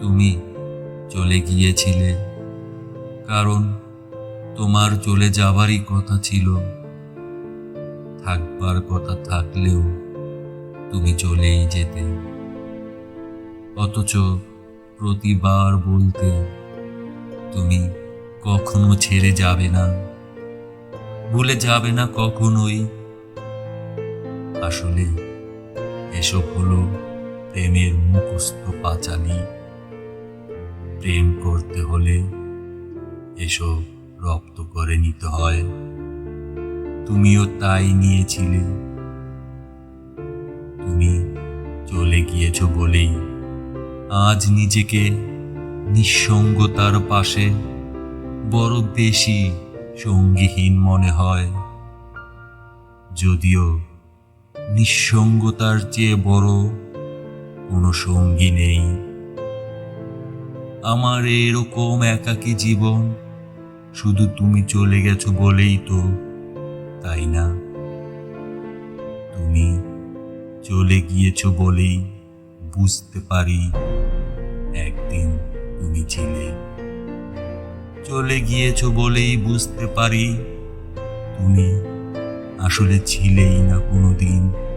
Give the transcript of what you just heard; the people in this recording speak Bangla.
তুমি চলে গিয়েছিলে, কারণ তোমার চলে যাবারই কথা ছিল। থাকবার কথা থাকলেও তুমি চলেই যেতে। অথচ প্রতিবার বলতে তুমি কখনো ছেড়ে যাবে না, ভুলে যাবে না কখনোই। আসলে এসব হলো প্রেমের মুখস্থ পাঁচালি। প্রেম করতে হলে এসব রপ্ত করে নিতে হয়। তুমিও তাই নিয়েছিলে। তুমি চলে গিয়েছো বলেই আজ নিজেকে নিঃসঙ্গতার পাশে বড় বেশি সঙ্গীহীন মনে হয়। যদিও নিঃসঙ্গতার চেয়ে বড় কোনো সঙ্গী নেই। আমার এরকম একাকী জীবন। শুধু তুমি চলে গেছো বলেই তো, তাই না? তুমি চলে গিয়েছো বলেই বুঝতে পারি একদিন তুমি ছিলে চলে গিয়েছো বলেই বুঝতে পারি তুমি আসলে ছিলেই না কোনোদিন।